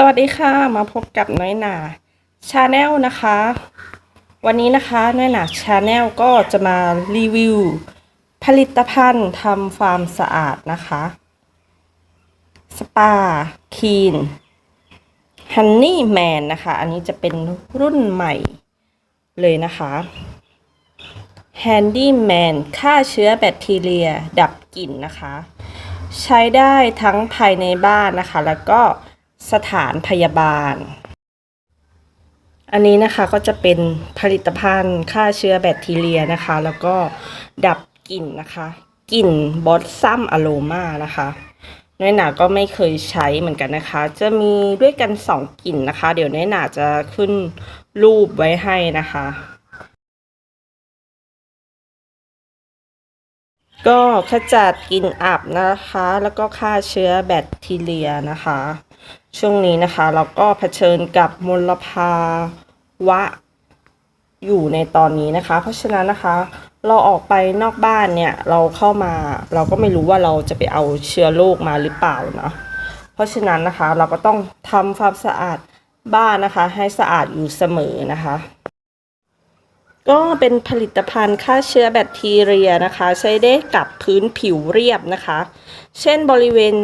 สวัสดีค่ะมาพบกับน้อยหนาชาแนลนะคะ วันนี้นะคะน้อยหนาชาแนลก็จะมารีวิว ผลิตภัณฑ์ทำฟาร์มสะอาดนะคะ สปาคีนฮันนี่แมนนะคะ อันนี้จะเป็นรุ่นใหม่เลยนะคะ Handyman ฆ่าเชื้อแบคทีเรียดับกลิ่นนะคะ ใช้ได้ทั้งภายในบ้านนะคะ แล้วก็ สถานพยาบาล อันนี้นะคะก็จะเป็นผลิตภัณฑ์ฆ่าเชื้อแบคทีเรียนะคะ แล้วก็ดับกลิ่นนะคะกลิ่นบอสซัมอโรมานะคะน้อยหนาก็ไม่เคยใช้เหมือนกันนะคะ จะมีด้วยกันสองกลิ่นนะคะ เดี๋ยวน้อยหนาจะขึ้นรูปไว้ให้นะคะ ก็ขจัดกลิ่นอับนะคะ แล้วก็ฆ่าเชื้อแบคทีเรียนะคะ ช่วงนี้นะคะ เราก็เผชิญกับมลภาวะอยู่ในตอนนี้นะคะ เพราะฉะนั้นนะคะ เราออกไปนอกบ้านเนี่ยเราเข้ามา เราก็ไม่รู้ว่าเราจะไปเอาเชื้อโรคมาหรือเปล่านะเพราะฉะนั้นนะคะเราก็ต้องทำความสะอาดบ้านนะคะ ให้สะอาดอยู่เสมอนะคะ ก็เป็นผลิตภัณฑ์ฆ่าเชื้อแบคทีเรียนะคะ ใช้ได้กับพื้นผิวเรียบนะคะ เช่นบริเวณ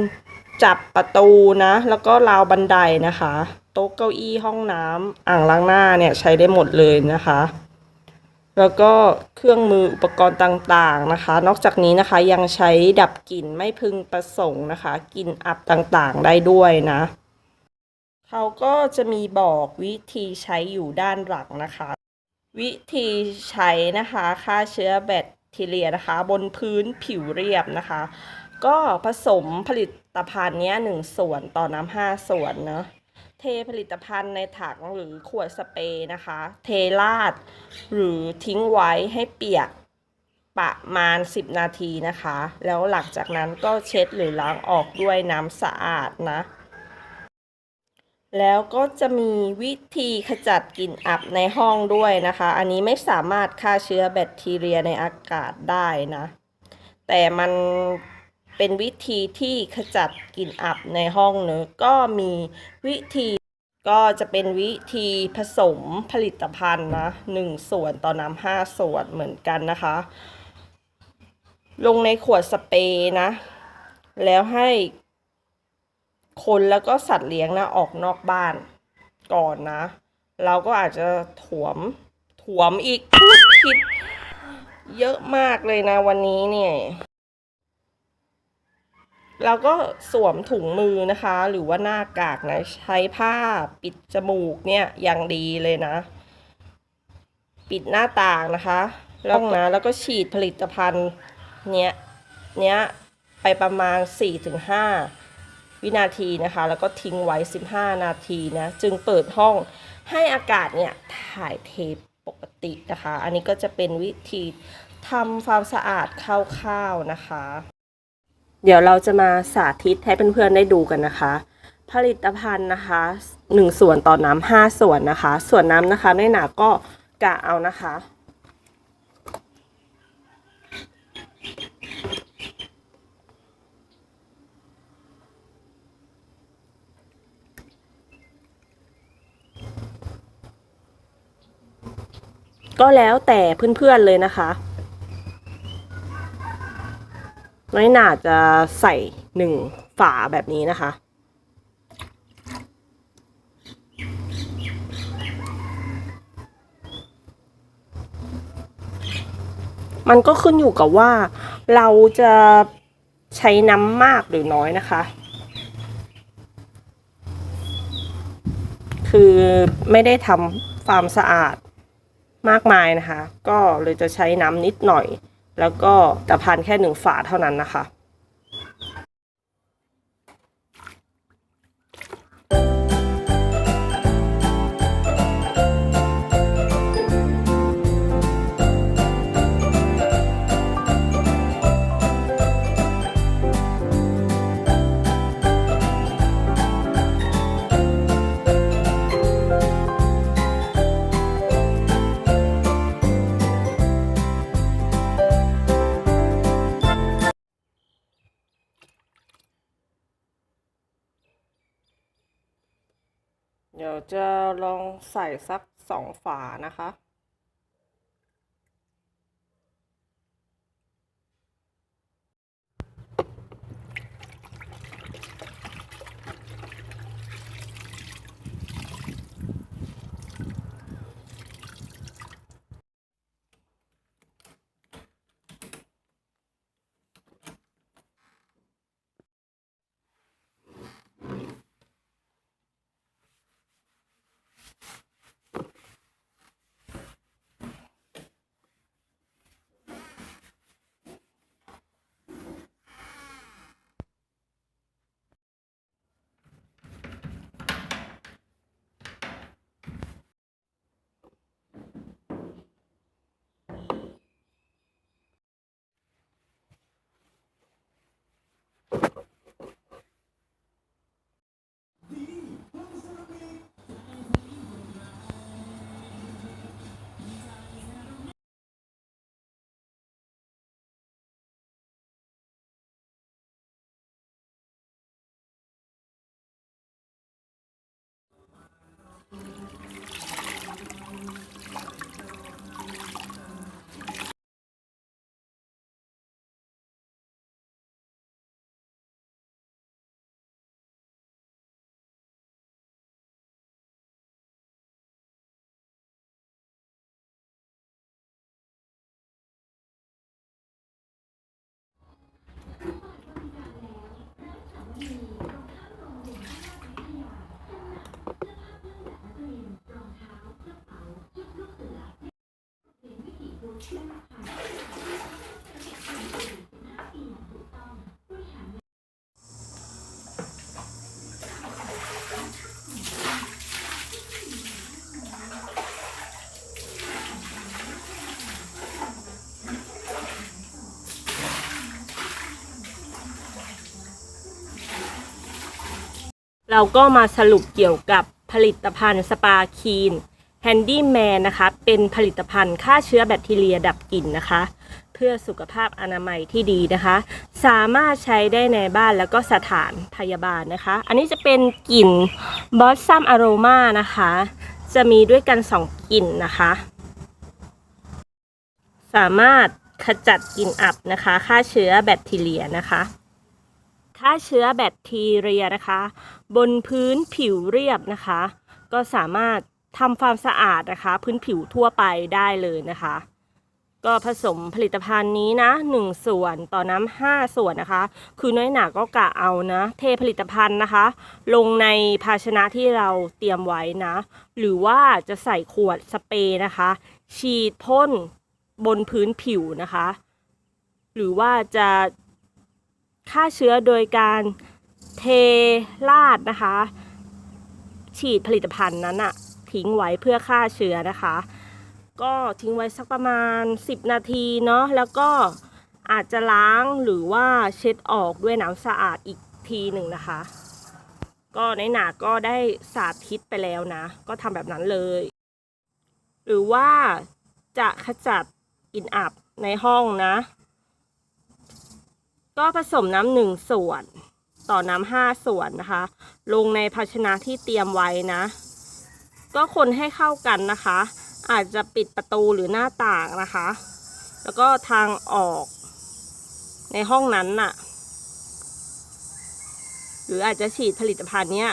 จับประตูนะ แล้วก็ราวบันไดนะคะ โต๊ะเก้าอี้ห้องน้ำอ่างล้างหน้าเนี่ยใช้ได้หมดเลยนะคะ แล้วก็เครื่องมืออุปกรณ์ต่างๆนะคะ นอกจากนี้นะคะยังใช้ดับกลิ่นไม่พึงประสงค์นะคะกลิ่นอับต่างๆได้ด้วยนะเขาก็จะมีบอกวิธีใช้อยู่ด้านหลังนะคะ วิธีใช้นะคะฆ่าเชื้อแบคทีเรียนะคะ บนพื้นผิวเรียบนะคะ ก็ผสมผลิต ภัณฑ์นี้หนึ่งส่วนต่อน้ำห้าส่วนเนาะเทผลิตภัณฑ์ในถังหรือขวดสเปรย์นะคะ เทราด หรือทิ้งไว้ให้เปียกประมาณ 10 นาทีนะคะ แล้วหลังจากนั้นก็เช็ดหรือล้างออกด้วยน้ำสะอาดนะ แล้วก็จะมีวิธีขจัดกลิ่นอับในห้องด้วยนะคะ อันนี้ไม่สามารถฆ่าเชื้อแบคทีเรียในอากาศได้นะ แต่มัน เป็นวิธีที่ขจัดกลิ่นอับในห้องเนอะก็มีวิธีก็จะเป็นวิธีผสมผลิตภัณฑ์นะหนึ่งส่วนต่อน้ำห้าส่วนเหมือนกันนะคะ ลงในขวดสเปรย์นะ แล้วให้คนแล้วก็สัตว์เลี้ยงนะออกนอกบ้านก่อนนะ เราก็อาจจะถวมถวมอีกพูดผิดเยอะมากเลยนะวันนี้เนี่ย เราก็สวมถุงมือนะคะ หรือว่าหน้ากากนะใช้ผ้าปิดจมูกเนี่ยอย่างดีเลยนะ ปิดหน้าต่างนะคะแล้วนะแล้วก็ฉีดผลิตภัณฑ์เนี้ยเนี้ยไปประมาณ 4-5 วินาทีนะคะ แล้วก็ทิ้งไว้ 15 นาทีนะจึงเปิดห้องให้อากาศเนี่ยถ่ายเทปกตินะคะ อันนี้ก็จะเป็นวิธีทำความสะอาดคร่าวๆนะคะ เดี๋ยวเราจะมาสาธิตให้เพื่อนๆได้ดูกันนะคะ ผลิตภัณฑ์นะคะ 1 ส่วนต่อน้ำ5ส่วนนะคะ ส่วนน้ำนะคะน้อยหนาก็กะเอานะคะก็แล้วแต่เพื่อนๆเลยนะคะ น้อยหนาจะใส่หนึ่งฝาแบบนี้นะคะ มันก็ขึ้นอยู่กับว่าเราจะใช้น้ำมากหรือน้อยนะคะ คือไม่ได้ทำฟาร์มสะอาดมากมายนะคะ ก็เลยจะใช้น้ำนิดหน่อย แล้วก็ตะพันแค่หนึ่งฝาเท่านั้นนะคะ จะลองใส่สักสองฝานะคะ Thank you. เราก็มาสรุปเกี่ยวกับผลิตภัณฑ์สปาคีนแฮนดี้แมนนะคะ เป็นผลิตภัณฑ์ฆ่าเชื้อแบคทีเรียดับกลิ่นนะคะ เพื่อสุขภาพอนามัยที่ดีนะคะ สามารถใช้ได้ในบ้านแล้วก็สถานพยาบาลนะคะ อันนี้จะเป็นกลิ่นบอสซัมอโรมานะคะ จะมีด้วยกัน 2 กลิ่นนะคะ สามารถขจัดกลิ่นอับนะคะฆ่าเชื้อแบคทีเรียนะคะ ฆ่าเชื้อแบคทีเรียนะคะ บนพื้นผิวเรียบนะคะ ก็สามารถทำความสะอาดนะคะ พื้นผิวทั่วไปได้เลยนะคะ ก็ผสมผลิตภัณฑ์นี้นะ 1 ส่วนต่อน้ำ5ส่วนนะคะ คือน้อยหนาก็กะเอานะ เทผลิตภัณฑ์นะคะ ลงในภาชนะที่เราเตรียมไว้นะ หรือว่าจะใส่ขวดสเปรย์นะคะ ฉีดพ่นบนพื้นผิวนะคะ หรือว่าจะ ฆ่าเชื้อโดยการเทราดนะคะ ฉีดผลิตภัณฑ์นั้นอะทิ้งไว้เพื่อฆ่าเชื้อนะคะ ก็ทิ้งไว้สักประมาณ 10 นาทีเนาะแล้วก็อาจจะล้างหรือว่าเช็ดออกด้วยน้ำสะอาดอีกทีหนึ่งนะคะ ก็ในหนาก็ได้สาธิตไปแล้วนะ ก็ทำแบบนั้นเลย หรือว่าจะขจัดกลิ่นอับในห้องนะ ก็ผสมน้ำหนึ่งส่วน ต่อน้ำห้าส่วนนะคะ ลงในภาชนะที่เตรียมไว้นะ ก็คนให้เข้ากันนะคะ อาจจะปิดประตูหรือหน้าต่างนะคะ แล้วก็ทางออกในห้องนั้นน่ะ หรืออาจจะฉีดผลิตภัณฑ์เนี้ย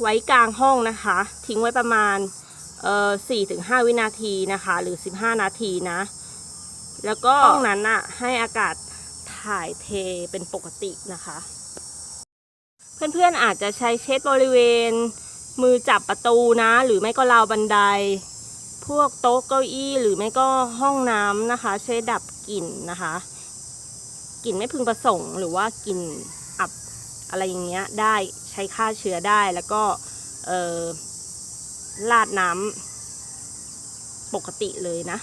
ไว้กลางห้องนะคะ ทิ้งไว้ประมาณเอ่อสี่ถึงห้าวินาทีนะคะ หรือสิบห้านาทีนะ แล้วก็ห้องนั้นน่ะให้อากาศถ่ายเทเป็นปกตินะคะ เพื่อนๆอาจจะใช้เช็ดบริเวณ มือจับประตูนะ หรือไม่ก็ราวบันได พวกโต๊ะเก้าอี้หรือไม่ก็ห้องน้ำนะคะใช้ดับกลิ่นนะคะกลิ่นไม่พึงประสงค์หรือว่ากลิ่นอับอะไรอย่างเงี้ยได้ใช้ฆ่าเชื้อได้แล้วก็ลาดน้ำปกติเลยนะ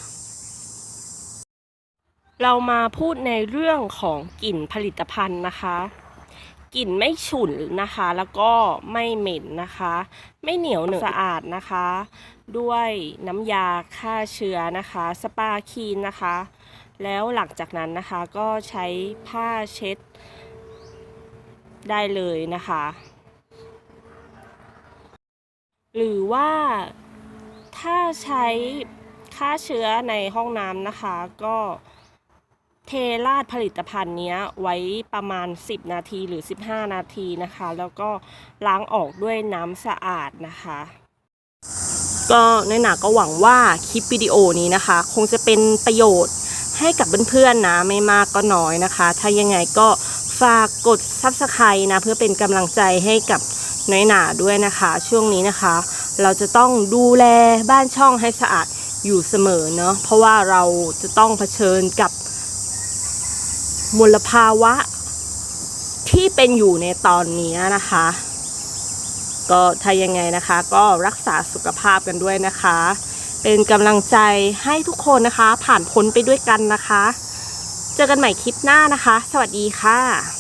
เรามาพูดในเรื่องของกลิ่นผลิตภัณฑ์นะคะ กลิ่นไม่ฉุนนะคะ แล้วก็ไม่เหม็นนะคะ ไม่เหนียวเหนอะสะอาดนะคะ ด้วยน้ำยาฆ่าเชื้อนะคะ สปาคีนนะคะ แล้วหลังจากนั้นนะคะก็ใช้ผ้าเช็ดได้เลยนะคะ หรือว่าถ้าใช้ฆ่าเชื้อในห้องน้ำนะคะก็ เทราดผลิตภัณฑ์นี้ไว้ประมาณ 10 นาทีหรือ 15 นาทีนะคะ แล้วก็ล้างออกด้วยน้ำสะอาดนะคะ ก็ในหนาก็หวังว่าคลิปวิดีโอนี้นะคะ คงจะเป็นประโยชน์ให้กับเพื่อนๆนะไม่มากก็น้อยนะคะ ถ้ายังไงก็ฝากกด Subscribe นะเพื่อเป็นกำลังใจให้กับน้อยหนาด้วยนะคะ ช่วงนี้นะคะ เราจะต้องดูแลบ้านช่องให้สะอาดอยู่เสมอเนาะเพราะว่าเราจะต้องเผชิญกับ มลภาวะ ที่เป็นอยู่ในตอนนี้นะคะ ก็ถ้ายังไงนะคะ ก็รักษาสุขภาพกันด้วยนะคะ เป็นกำลังใจให้ทุกคนนะคะ ผ่านพ้นไปด้วยกันนะคะ เจอกันใหม่คลิปหน้านะคะ สวัสดีค่ะ